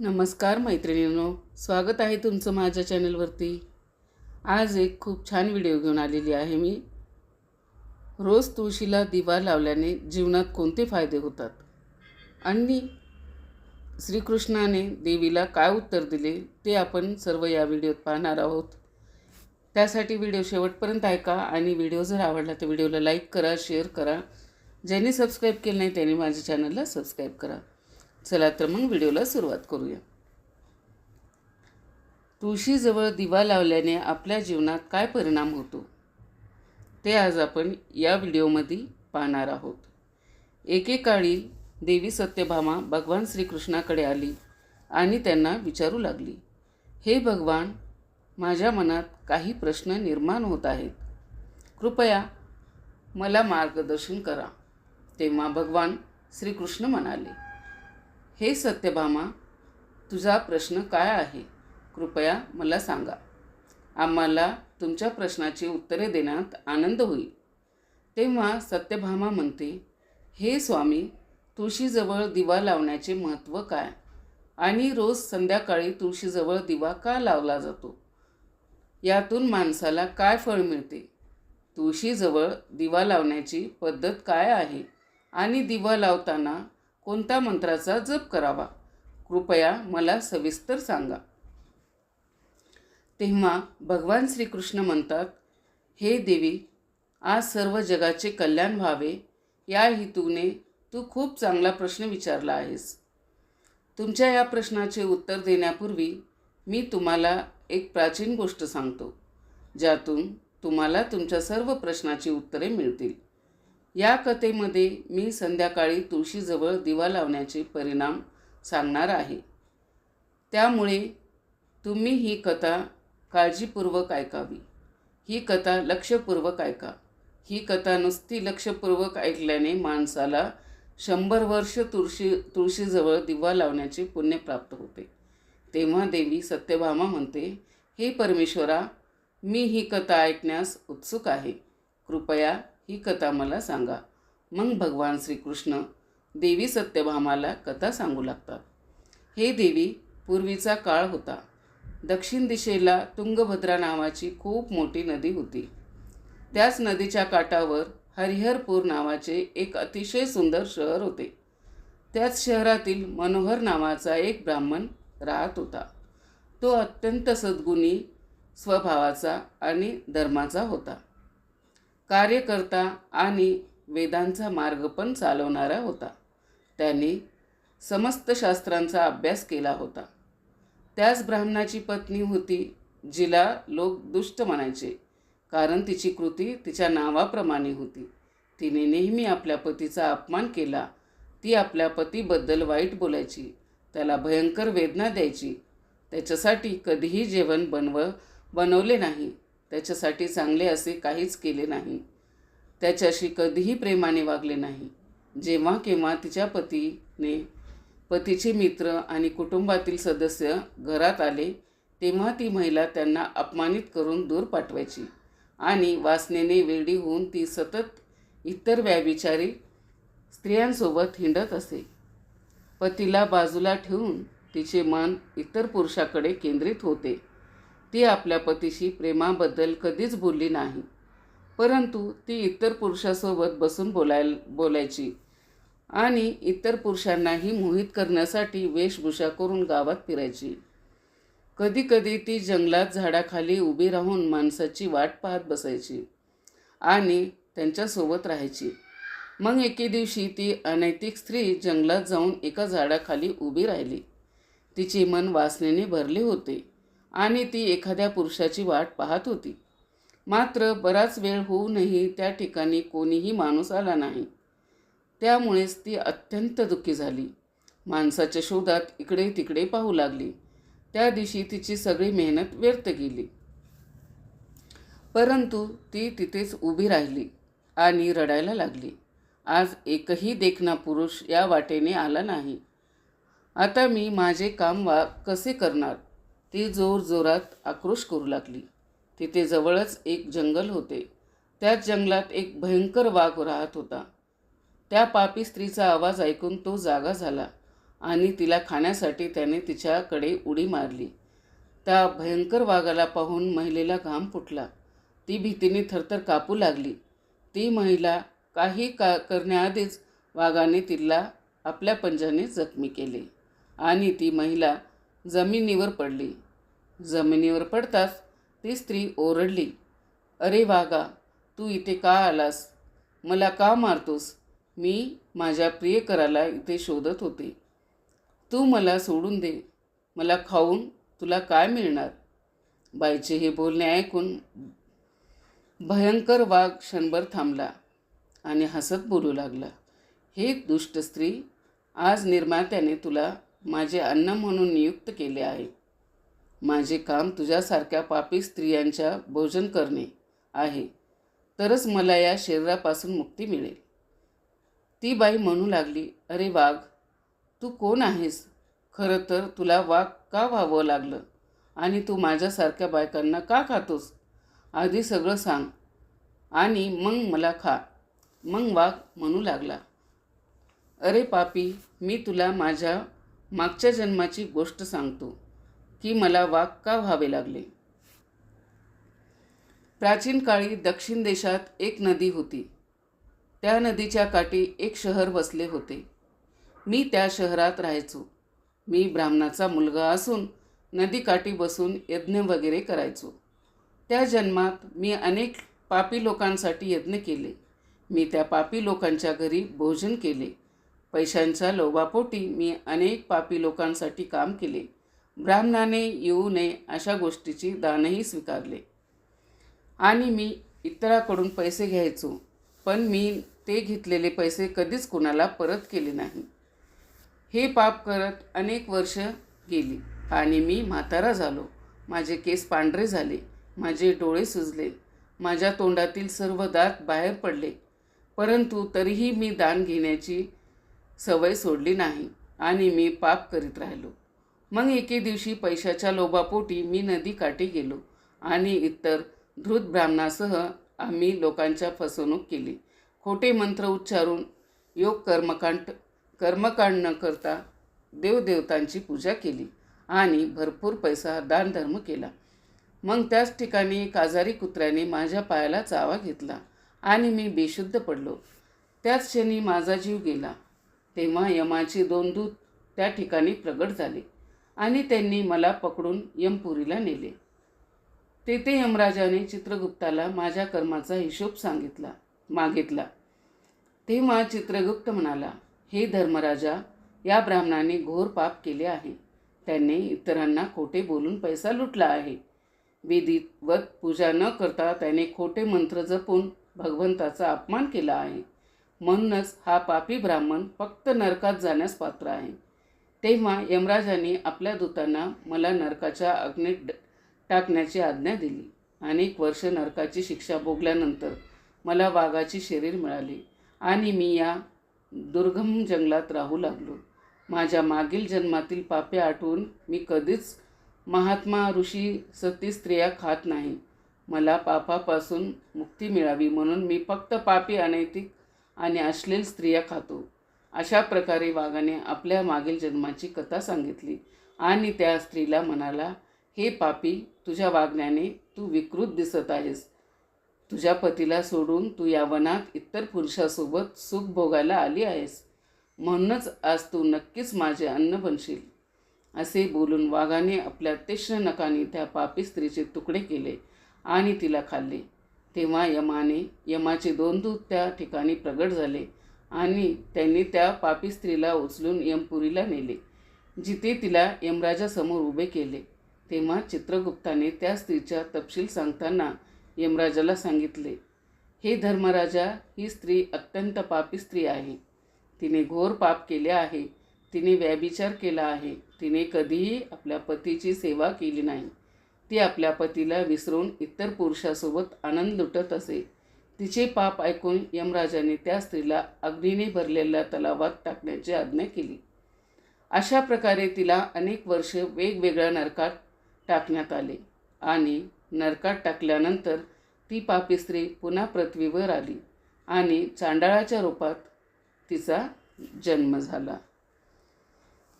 नमस्कार मैत्रिणींनो स्वागत आहे तुमचं माझ्या चॅनलवरती. आज एक खूप छान व्हिडिओ घेऊन आलेली आहे मी. रोज तुळशीला दिवा लावल्याने जीवनात कोणते फायदे होतात? आणि श्रीकृष्णाने देवीला काय उत्तर दिले ते आपण सर्व या व्हिडिओत पाहणार आहोत. त्यासाठी व्हिडिओ शेवटपर्यंत ऐका आणि व्हिडिओ जर आवडला तर व्हिडिओला लाईक करा शेअर करा. ज्यांनी सबस्क्राईब केलं नाही त्यांनी माझ्या चॅनलला सबस्क्राईब करा. चला तर मग व्हिडिओला सुरुवात करूया. तुळशीजवळ दिवा लावल्याने आपल्या जीवनात काय परिणाम होतो? ते आज आपण या व्हिडिओमध्ये पाहणार आहोत. एकेकाळी देवी सत्यभामा भगवान श्रीकृष्णाकडे आली आणि त्यांना विचारू लागली हे भगवान माझ्या मनात काही प्रश्न निर्माण होत आहेत. कृपया मला मार्गदर्शन करा. तेव्हा भगवान श्रीकृष्ण म्हणाले हे सत्यभामा तुझा प्रश्न काय आहे? कृपया मला सांगा. आम्हाला तुमच्या प्रश्नाची उत्तरे देण्यात आनंद होईल. तेव्हा सत्यभामा म्हणते हे स्वामी तुळशीजवळ दिवा लावण्याचे महत्त्व काय? आणि रोज संध्याकाळी तुळशीजवळ दिवा का लावला जातो? यातून माणसाला काय फळ मिळते? तुळशीजवळ दिवा लावण्याची पद्धत काय आहे? आणि दिवा लावताना कोणत्या मंत्राचा जप करावा? कृपया मला सविस्तर सांगा. तेव्हा भगवान श्रीकृष्ण म्हणतात हे देवी आज सर्व जगाचे कल्याण व्हावे. या हेतूने तू खूप चांगला प्रश्न विचारला आहेस. तुमच्या या प्रश्नाचे उत्तर देण्यापूर्वी मी तुम्हाला एक प्राचीन गोष्ट सांगतो ज्यातून तुम्हाला तुमच्या सर्व प्रश्नाची उत्तरे मिळतील. या कथेमध्ये मी संध्याकाळी तुळशीजवळ दिवा लावण्याचे परिणाम सांगणार आहे. त्यामुळे तुम्ही ही कथा काळजीपूर्वक ऐकावी. ही कथा लक्षपूर्वक ऐका. ही कथा नुसती लक्षपूर्वक ऐकल्याने माणसाला शंभर वर्ष तुळशी तुळशीजवळ दिवा लावण्याचे पुण्य प्राप्त होते. तेव्हा देवी सत्यभामा म्हणते हे परमेश्वरा मी ही कथा ऐकण्यास उत्सुक आहे. कृपया ही कथा मला सांगा. मग भगवान श्रीकृष्ण देवी सत्यभामाला कथा सांगू लागतात. हे देवी पूर्वीचा काळ होता. दक्षिण दिशेला तुंगभद्रा नावाची खूप मोठी नदी होती. त्याच नदीच्या काठावर हरिहरपूर नावाचे एक अतिशय सुंदर शहर होते. त्याच शहरातील मनोहर नावाचा एक ब्राह्मण राहत होता. तो अत्यंत सद्गुणी स्वभावाचा आणि धर्माचा होता. कार्यकर्ता आणि वेदांचा मार्ग पण चालवणारा होता. त्यांनी समस्त शास्त्रांचा अभ्यास केला होता. त्याच ब्राह्मणाची पत्नी होती जिला लोक दुष्ट म्हणायचे कारण तिची कृती तिच्या नावाप्रमाणे होती. तिने नेहमी आपल्या पतीचा अपमान केला. ती आपल्या पतीबद्दल वाईट बोलायची. त्याला भयंकर वेदना द्यायची. त्याच्यासाठी कधीही जेवण बनव बनवले नाही. त्याच्यासाठी चांगले असे काहीच केले नाही. त्याच्याशी कधीही प्रेमाने वागले नाही. जेव्हा केव्हा तिच्या पतीने पतीचे मित्र आणि कुटुंबातील सदस्य घरात आले तेव्हा ती महिला त्यांना अपमानित करून दूर पाठवायची आणि वासनेने वेडी होऊन ती सतत इतर व्याविचारी स्त्रियांसोबत हिंडत असे. पतीला बाजूला ठेवून तिचे मन इतर पुरुषाकडे केंद्रित होते. ती आपल्या पतीशी प्रेमाबद्दल कधीच बोलली नाही. परंतु ती इतर पुरुषासोबत बसून बोलाय बोलायची आणि इतर पुरुषांनाही मोहित करण्यासाठी वेशभूषा करून गावात फिरायची. कधीकधी ती जंगलात झाडाखाली उभी राहून माणसाची वाट पाहत बसायची आणि त्यांच्यासोबत राहायची. मग एके दिवशी ती अनैतिक स्त्री जंगलात जाऊन एका झाडाखाली उभी राहिली. तिचे मन वासनेने भरले होते. आणि ती एखाद्या पुरुषाची वाट पाहत होती. मात्र बराच वेळ होऊनही त्या ठिकाणी कोणीही माणूस आला नाही. त्यामुळेच ती अत्यंत दुःखी झाली. माणसाच्या शोधात इकडे तिकडे पाहू लागली. त्या दिवशी तिची सगळी मेहनत व्यर्थ गेली. परंतु ती तिथेच उभी राहिली आणि रडायला लागली. आज एकही देखना पुरुष या वाटेने आला नाही. आता मी माझे काम वा कसे करणार? ती जोर जोरात आक्रोश करू लागली. तिथे जवळच एक जंगल होते. त्याच जंगलात एक भयंकर वाघ राहत होता. त्या पापी स्त्रीचा आवाज ऐकून तो जागा झाला आणि तिला खाण्यासाठी त्याने तिच्याकडे उडी मारली. त्या भयंकर वाघाला पाहून महिलेला घाम फुटला. ती भीतीने थरथर कापू लागली. ती महिला काही का करण्याआधीच वाघाने तिला आपल्या पंजाने जखमी केले आणि ती महिला जमिनीवर पडली. जमिनीवर पडताच ती स्त्री ओरडली अरे वाघा तू इथे का आलास? मला का मारतोस? मी माझ्या प्रियकराला इथे शोधत होते. तू मला सोडून दे. मला खाऊन तुला काय मिळणार? बाईचे हे बोलणे ऐकून भयंकर वाघ क्षणभर थांबला आणि हसत बोलू लागला हे दुष्ट स्त्री आज निर्मात्याने तुला माझे अन्न म्हणून नियुक्त केले आहे. माझे काम तुझ्यासारख्या पापी स्त्रियांच्या भोजन करणे आहे. तरच मला या शरीरापासून मुक्ती मिळेल. ती बाई म्हणू लागली अरे वाघ तू कोण आहेस? खरं तर तुला वाघ का व्हावं लागलं? आणि तू माझ्यासारख्या बायकांना का खातोस? आधी सगळं सांग. आणि मग मला खा. मग वाघ म्हणू लागला अरे पापी मी तुला माझ्या मागच्या जन्माची गोष्ट सांगतो. की मला वाघ का व्हावे लागले? प्राचीन काळी दक्षिण देशात एक नदी होती. त्या नदीच्या काठी एक शहर वसले होते. मी त्या शहरात राहायचो. मी ब्राह्मणाचा मुलगा असून नदीकाठी बसून यज्ञ वगैरे करायचो. त्या जन्मात मी अनेक पापी लोकांसाठी यज्ञ केले. मी त्या पापी लोकांच्या घरी भोजन केले. पैशांच्या लोभापोटी मी अनेक पापी लोकांसाठी काम केले. ब्राह्मणाने येऊ नये अशा गोष्टीची दानही स्वीकारले. आणि मी इतराकडून पैसे घ्यायचो पण मी ते घेतलेले पैसे कधीच कोणाला परत केले नाही. हे पाप करत अनेक वर्ष गेली आणि मी म्हातारा झालो. माझे केस पांढरे झाले माझे डोळे सुजले माझ्या तोंडातील सर्व दात बाहेर पडले. परंतु तरीही मी दान घेण्याची सवय सोडली नाही आणि मी पाप करीत राहिलो. मग एके दिवशी पैशाच्या लोभापोटी मी नदी काठी गेलो आणि इतर धृत ब्राह्मणासह आम्ही लोकांच्या फसवणूक केली. खोटे मंत्र उच्चारून योग कर्मकांड कर्मकांड न करता देवदेवतांची पूजा केली आणि भरपूर पैसा दानधर्म केला. मग त्याच ठिकाणी काजारी कुत्र्याने माझ्या पायाला चावा घेतला आणि मी बेशुद्ध पडलो. त्याच क्षणी माझा जीव गेला. तेव्हा यमाचे दोन दूत त्या ठिकाणी प्रगट झाले. आणि त्यांनी मला पकडून यमपुरीला नेले. तेथे यमराजाने चित्रगुप्ताला माझ्या कर्माचा हिशोब सांगितला मागितला. तेव्हा चित्रगुप्त म्हणाला हे धर्मराजा या ब्राह्मणाने घोर पाप केले आहे. त्याने इतरांना खोटे बोलून पैसा लुटला आहे. वेदीवत पूजा न करता त्याने खोटे मंत्र जपून भगवंताचा अपमान केला आहे. म्हणूनच हा पापी ब्राह्मण फक्त नरकात जाण्यास पात्र आहे. तेव्हा यमराजाने आपल्या दूतांना मला नरकाच्या अग्नीत टाकण्याची आज्ञा दिली अनेक वर्ष नरकाची शिक्षा भोगल्यानंतर मला वाघाची शरीर मिळाली आणि मी या दुर्गम जंगलात राहू लागलो. माझ्या मागील जन्मातील पापे आठवून मी कधीच महात्मा ऋषी सती स्त्रिया खात नाही. मला पापापासून मुक्ती मिळावी म्हणून मी फक्त पापी अनैतिक आणि अश्लील स्त्रिया खातो. अशा प्रकारे वाघाने आपल्या मागील जन्माची कथा सांगितली. आणि त्या स्त्रीला म्हणाला हे पापी तुझ्या वागण्याने तू विकृत दिसत आहेस. तुझ्या पतीला सोडून तू या वनात इतर पुरुषासोबत सुख भोगायला आली आहेस. म्हणूनच आज तू नक्कीच माझे अन्न बनशील. असे बोलून वाघाने आपल्या तीक्ष्ण नकाने त्या पापी स्त्रीचे तुकडे केले आणि तिला खाल्ले. तेव्हा यमाने यमाचे दोन दूत त्या ठिकाणी प्रगट झाले. आणि त्यांनी त्या पापी स्त्रीला उचलून यमपुरीला नेले जिथे तिला यमराजासमोर उभे केले. तेव्हा चित्रगुप्ताने त्या स्त्रीचा तपशील सांगताना यमराजाला सांगितले हे धर्मराजा ही स्त्री अत्यंत पापी स्त्री आहे. तिने घोर पाप केले आहे तिने व्याभिचार केला आहे तिने कधीही आपल्या पतीची सेवा केली नाही. ती आपल्या पतीला विसरून इतर पुरुषासोबत आनंद लुटत असे. तिचे पाप ऐकून यमराजाने त्या स्त्रीला अग्नीने भरलेल्या तलावात टाकण्याची आज्ञा केली. अशा प्रकारे तिला अनेक वर्ष वेगवेगळ्या नरकात टाकण्यात आले आणि नरकात टाकल्यानंतर ती पापी स्त्री पुन्हा पृथ्वीवर आली आणि चांडाळाच्या रूपात तिचा जन्म झाला.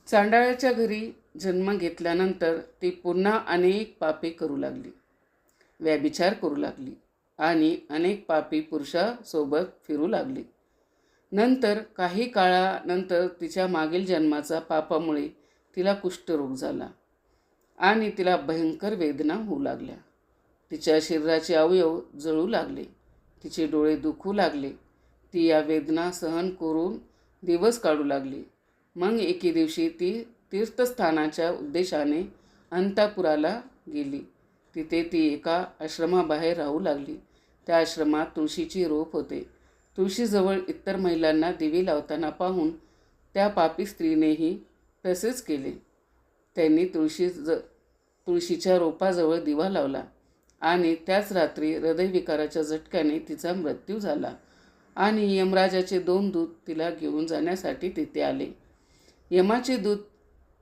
चांडाळाच्या घरी जन्म घेतल्यानंतर ती पुन्हा अनेक पापे करू लागली व्याभिचार करू लागली. आणि अनेक पापी पुरुषासोबत फिरू लागली. नंतर काही काळानंतर तिच्या मागील जन्माचा पापामुळे तिला कुष्ठरोग झाला आणि तिला भयंकर वेदना होऊ लागल्या. तिच्या शरीराचे अवयव जळू लागले तिचे डोळे दुखू लागले ती या वेदना सहन करून दिवस काढू लागली. मग एके दिवशी ती तीर्थस्थानाच्या उद्देशाने अंतापुराला गेली. तिथे ती एका आश्रमाबाहेर राहू लागली. त्या आश्रमात तुळशीची रोप होते. तुळशीजवळ इतर महिलांना दिवे लावताना पाहून त्या पापी स्त्रीनेही तसेच केले. त्यांनी तुळशी ज तुळशीच्या रोपाजवळ दिवा लावला आणि त्याच रात्री हृदयविकाराच्या झटक्याने तिचा मृत्यू झाला आणि यमराजाचे दोन दूत तिला घेऊन जाण्यासाठी तिथे आले. यमाचे दूत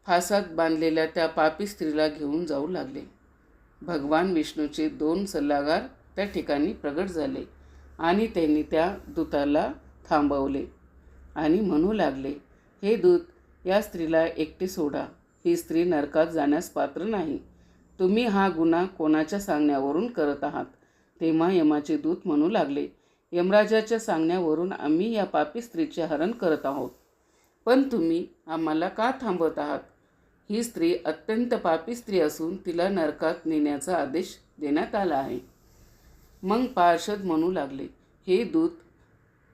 फासात बांधलेल्या त्या पापी स्त्रीला घेऊन जाऊ लागले. भगवान विष्णूचे दोन सल्लागार त्या ठिकाणी प्रगट झाले आणि त्यांनी त्या दूताला थांबवले आणि म्हणू लागले हे दूत या स्त्रीला एकटी सोडा. ही स्त्री नरकात जाण्यास पात्र नाही. तुम्ही हा गुन्हा कोणाच्या सांगण्यावरून करत आहात? तेव्हा यमाचे दूत म्हणू लागले यमराजाच्या सांगण्यावरून आम्ही या पापी स्त्रीचे हरण करत आहोत. पण तुम्ही आम्हाला का थांबवत आहात? ही स्त्री अत्यंत पापी स्त्री असून तिला नरकात नेण्याचा आदेश देण्यात आला आहे. मग पार्षद म्हणू लागले हे दूत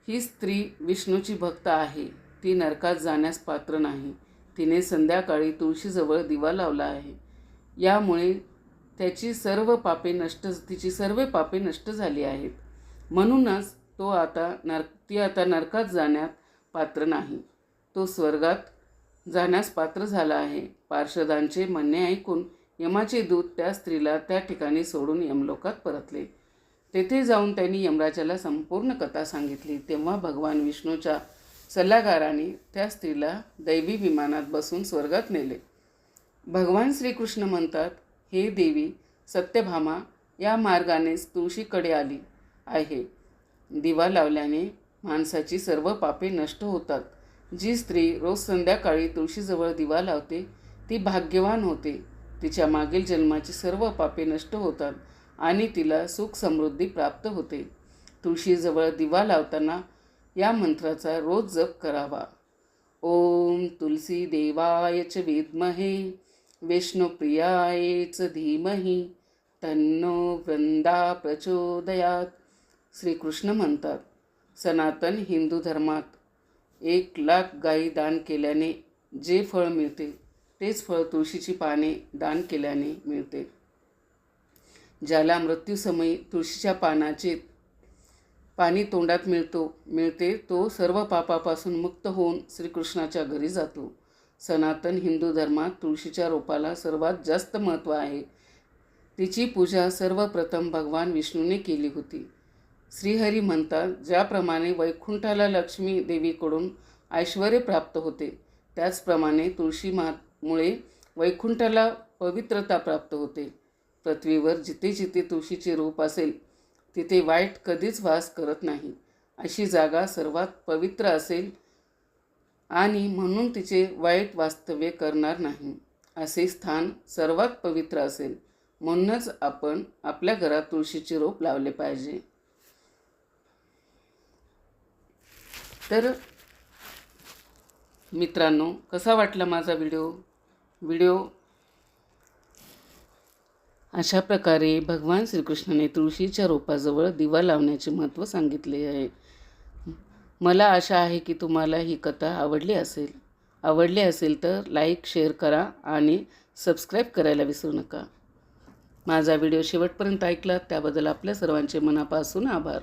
ही स्त्री विष्णूची भक्त आहे. ती नरकात जाण्यास पात्र नाही. तिने संध्याकाळी तुळशीजवळ दिवा लावला आहे. यामुळे त्याची सर्व पापे नष्ट तिची सर्व पापे नष्ट झाली आहेत. म्हणूनच तो आता नर ती आता नरकात जाण्यात पात्र नाही. तो स्वर्गात जाण्यास पात्र झाला आहे. पार्षदांचे म्हणणे ऐकून यमाचे दूत त्या स्त्रीला त्या ठिकाणी सोडून यमलोकात परतले. तेथे जाऊन त्यांनी यमराजाला संपूर्ण कथा सांगितली. तेव्हा भगवान विष्णूच्या सल्लागाराने त्या स्त्रीला दैवी विमानात बसून स्वर्गात नेले. भगवान श्रीकृष्ण म्हणतात हे देवी सत्यभामा या मार्गानेच तुळशीकडे आली आहे. दिवा लावल्याने माणसाची सर्व पापे नष्ट होतात. जी स्त्री रोज संध्याकाळी तुळशीजवळ दिवा लावते ती भाग्यवान होते. तिच्या मागील जन्माची सर्व पापे नष्ट होतात आणि तिला सुख समृद्धी प्राप्त होते. तुळशीजवळ दिवा लावताना या मंत्राचा रोज जप करावा. ओम तुलसी देवायच विद्महे विष्णुप्रियायच च धीमहि तन्नो वृंदा प्रचोदयात. श्रीकृष्ण म्हणतात सनातन हिंदू धर्मात एक लाख गायी दान केल्याने जे फळ मिळते तेच फळ तुळशीची पाने दान केल्याने मिळते. ज्याला मृत्यूसमयी तुळशीच्या पानाचे पाणी तोंडात मिळतो मिळते तो सर्व पापापासून मुक्त होऊन श्रीकृष्णाच्या घरी जातो. सनातन हिंदू धर्मात तुळशीच्या रोपाला सर्वात जास्त महत्त्व आहे. तिची पूजा सर्वप्रथम भगवान विष्णूने केली होती. श्रीहरी म्हणतात ज्याप्रमाणे वैकुंठाला लक्ष्मी देवीकडून ऐश्वर प्राप्त होते त्याचप्रमाणे तुळशी मुळे वैकुंठाला पवित्रता प्राप्त होते. पृथ्वीवर जिथे जिथे तुळशीचे रूप असेल तिथे वाईट कधीच वास करत नाही. अशी जागा सर्वात पवित्र असेल आणि म्हणून तिचे वाईट वास्तव्य करणार नाही. असे स्थान सर्वात पवित्र असेल. म्हणूनच आपण आपल्या घरात तुळशीचे रोप लावले पाहिजे. तर मित्रांनो कसा वाटला माझा व्हिडिओ? व्हिडिओ अशा प्रकारे भगवान श्रीकृष्णाने तुळशीच्या रोपाजवळ दिवा लावण्याचे महत्त्व सांगितले आहे. मला आशा आहे की तुम्हाला ही कथा आवडली असेल. आवडली असेल तर लाईक शेअर करा आणि सबस्क्राईब करायला विसरू नका. माझा व्हिडिओ शेवटपर्यंत ऐकला त्याबद्दल आपल्या सर्वांचे मनापासून आभार.